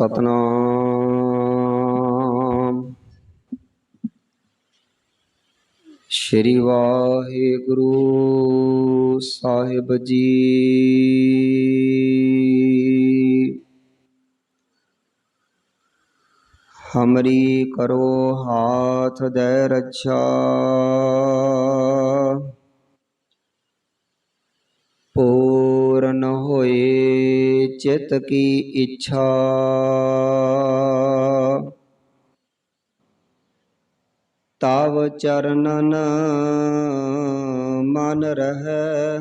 ਸਤਨਾਮ। ਸ਼੍ਰੀ ਵਾਹਿਗੁਰੂ ਸਾਹਿਬ ਜੀ। ਹਮਰੀ ਕਰੋ ਹਾਥ ਦੇ ਰੱਛਾ। ਹੋਏ ਚਿਤ ਕੀ ਇੱਛਾ। ਤਵ ਚਰਨਨ ਮਨ ਰਹਿ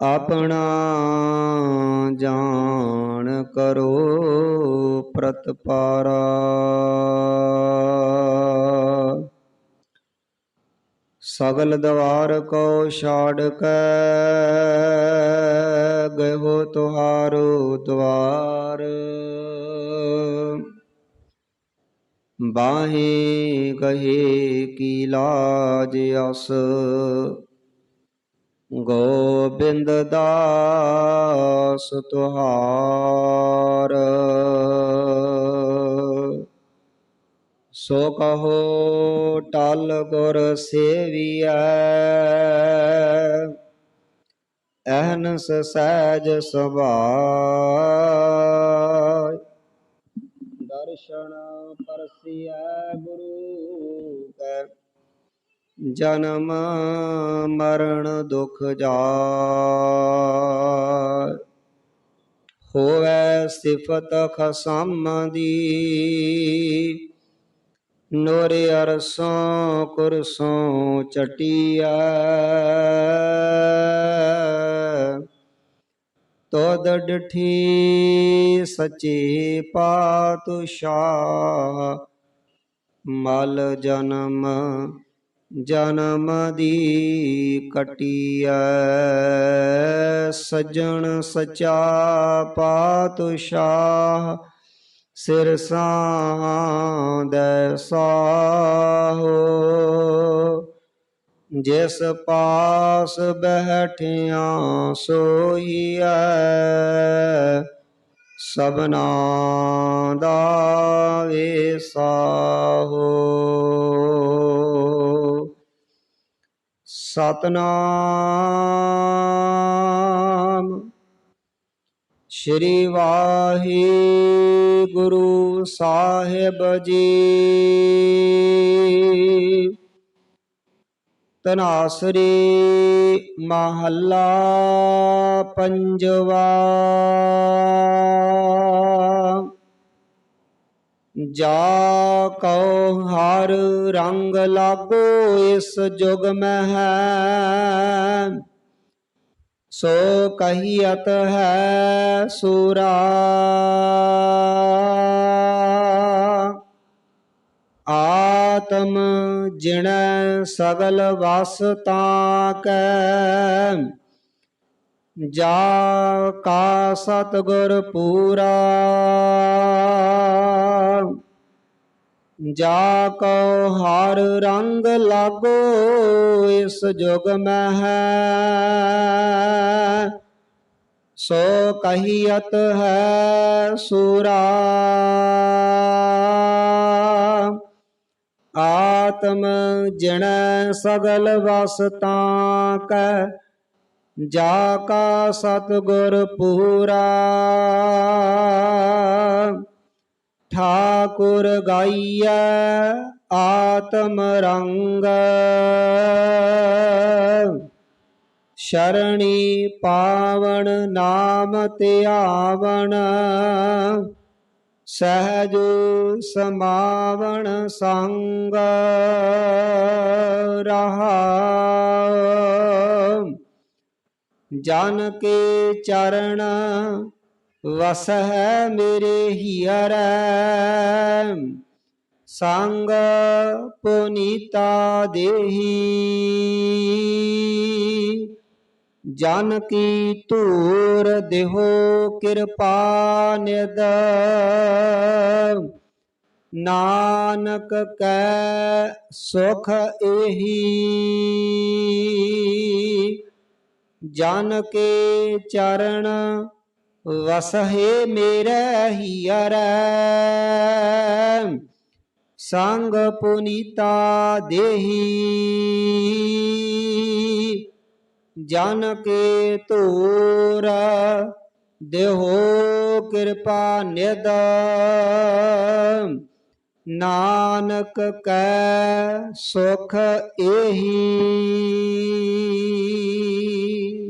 ਆਪਣਾ ਜਾਣ ਕਰੋ ਪ੍ਰਤਪਾਰਾ। ਸਗਲ ਦਵਾਰ ਕੋ ਛਾੜ ਕੇ, ਗਇਓ ਤੁਹਾਰੋ ਦਵਾਰ। ਬਾਹੇ ਕਹੇ ਕੀ ਲਾਜ ਅਸ, ਗੋਬਿੰਦ ਦਾਸ ਤੁਹਾਰ। ਸੋ ਕਹੋ ਟਲ ਗੁਰ ਸੇਵੀਐ। ਅਹਨਸ ਸਹਿਜ ਸੁਭਾਅ। ਦਰਸ਼ਨ ਪਰਸੀਐ ਗੁਰੂ ਕੈ। ਜਨਮ ਮਰਨ ਦੁਖ ਜਾਇ ਹੋਵੇ ਸਿਫਤ ਖਸਮ ਦੀ। ਨੋਰੇ ਅਰਸੋਂ ਕੁਰਸੋਂ ਚਟੀਐ ਤੋਦ ਡਠੀ ਸੱਚੇ ਪਾਤਸ਼ਾਹ, ਮਲ ਜਨਮ ਜਨਮ ਦੀ ਕਟੀਐ। ਸਜਣ ਸਚਾ ਪਾਤਸ਼ਾਹ ਸਿਰ ਸਾਂਦੈ ਸਾਹੋ। ਜਿਸ ਪਾਸ ਬਹਿਠਿਆ ਸੋਈਐ ਸਬਨਾ ਦਾ ਵੇਸਾਹੋ ਸਤਨਾਮ ਸ਼੍ਰੀ ਵਾਹਿਗੁਰੂ ਸਾਹਿਬ ਜੀ। ਤਨਾਸਰੀ ਮਹੱਲਾ ਪੰਜਵਾ। ਜਾ ਕਉ ਹਰ ਰੰਗ ਲਾਗੋ ਇਸ ਜੁਗ ਮਹਿ। ਸੋ ਕਹੀਅਤ ਹੈ ਸੂਰਾ। ਆਤਮ ਜਿਣੈ ਸਗਲ ਵਸ ਕੈ। ਜਾ ਕਾ ਸਤਗੁਰ ਪੂਰਾ। ਜਾ ਕਉ ਹਰ ਰੰਗ ਲਾਗੋ, ਇਸ ਜੁਗ ਮਹਿ। ਸੋ ਕਹੀਅਤ ਹੈ ਸੂਰਾ। ਆਤਮ ਜਿਣ ਸਗਲ ਵਸ ਕੈ, ਜਾ ਕਾ ਸਤਗੁਰ ਪੂਰਾ। ਠਾਕੁਰ ਗਾਈਐ ਆਤਮ ਰੰਗ। ਸ਼ਰਣੀ ਪਾਵਣ ਨਾਮ ਧਿਆਵਣ ਸਹਿਜ ਸਮਾਵਣ ਸੰਗ ਰਹਾ ਜਨ ਕੇ ਚਰਨ ਵਸਹਿ ਮੇਰੇ ਹੀਰੈ ਸੰਗ ਪੁਨੀਤਾ ਦੇਹੀ। ਜਨ ਕੀ ਧੂਰ ਦੇਹੋ ਕਿਰਪਾ ਨਿਦ ਨਾਨਕ ਕੈ ਸੁਖ ਏਹੀ। ਜਨ ਕੇ ਚਰਨ ਵਸਹਿ ਮੇਰਾ ਹੀਰੈ ਸੰਗ ਪੁਨੀਤਾ ਦੇਹੀ। ਜਨ ਕੇ ਧੂਰ, ਦੇਹੋ ਕਿਰਪਾ ਨਿਦ ਨਾਨਕ ਕੈ ਸੁਖ ਏਹੀ।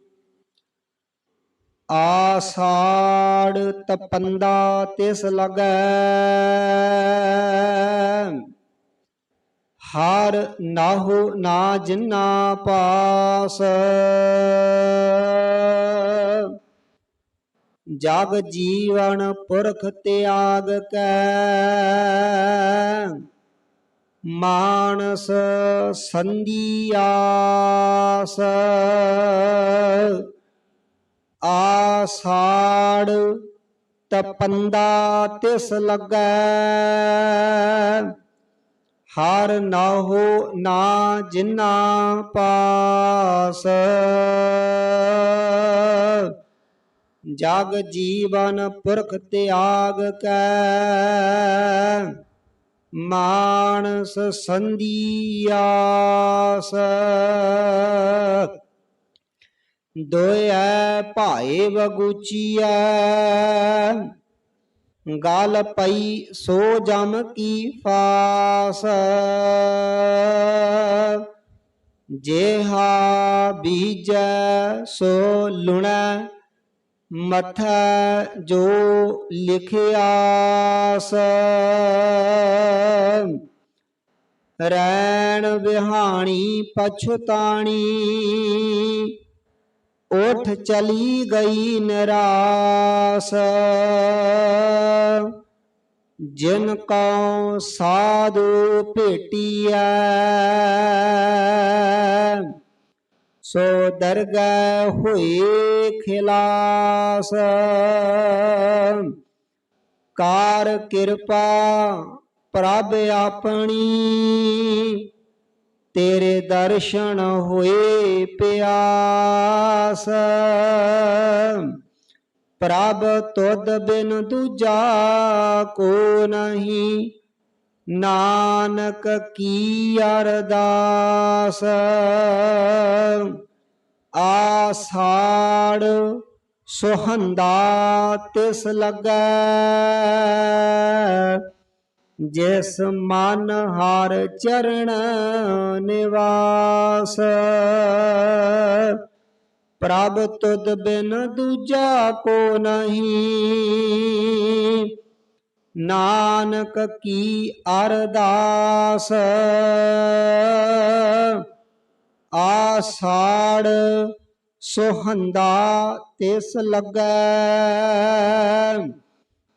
ਆਸਾੜ ਤਪੰਦਾ ਤਿਸ ਲਗੈ। ਹਾਰ ਨਾਹੂ ਨਾ ਜਿਨਾ ਪਾਸ। ਜਗ ਜੀਵਨ ਪੁਰਖ ਤਿਆਗ ਕੈ। ਮਾਨਸ ਸੰਦੀਆਸ ਆਸਾੜ ਤਪੰਦਾ ਤਿਸ ਲੱਗੈ। ਹਰ ਨਾਹੋ ਨਾ ਜਿਨਾ ਪਾਸ। ਜਗ ਜੀਵਨ ਪੁਰਖ ਤਿਆਗ ਕੈ। ਮਾਨਸ ਸੰਦੀਆਸ ਦੋਇਐ ਭਾਏ ਵਗੂਚੀਐ ਗਲ ਪਈ ਸੋ ਜਮ ਕੀ ਫਾਸ। ਜੇਹਾ ਬੀਜੈ ਸੋ ਲੁਣੈ, ਮਥੈ ਜੋ ਲਿਖਿਆਸ। ਰੈਣ ਵਿਹਾਣੀ ਪਛਤਾਣੀ ਉਠ ਚਲੀ ਗਈ ਨਿਰਾਸ। ਜਿਨ ਕਉ ਸਾਧੂ ਭੇਟੀਐ, ਸੋ ਦਰਗਹਿ ਹੋਏ ਖਿਲਾਸ। ਕਾਰ ਕਿਰਪਾ ਪ੍ਰਭ ਆਪਣੀ ਤੇਰੇ ਦਰਸ਼ਨ ਹੋਏ ਪਿਆਸ। ਪ੍ਰਭ ਤੁਧ ਬਿਨ ਦੂਜਾ ਕੋ ਨਹੀਂ, ਨਾਨਕ ਕੀ ਅਰਦਾਸ। ਆਸਾੜ ਸੁਹੰਦਾ ਤਿਸ ਲੱਗੈ। ਜਿਸ ਮਨ ਹਰ ਚਰਨ ਨਿਵਾਸ। ਪ੍ਰਭ ਤੁਧ ਬਿਨ ਦੂਜਾ ਕੋ ਨਹੀਂ। ਨਾਨਕ ਕੀ ਅਰਦਾਸ। ਆਸਾੜ ਸੁਹੰਦਾ ਤਿਸ ਲੱਗੈ।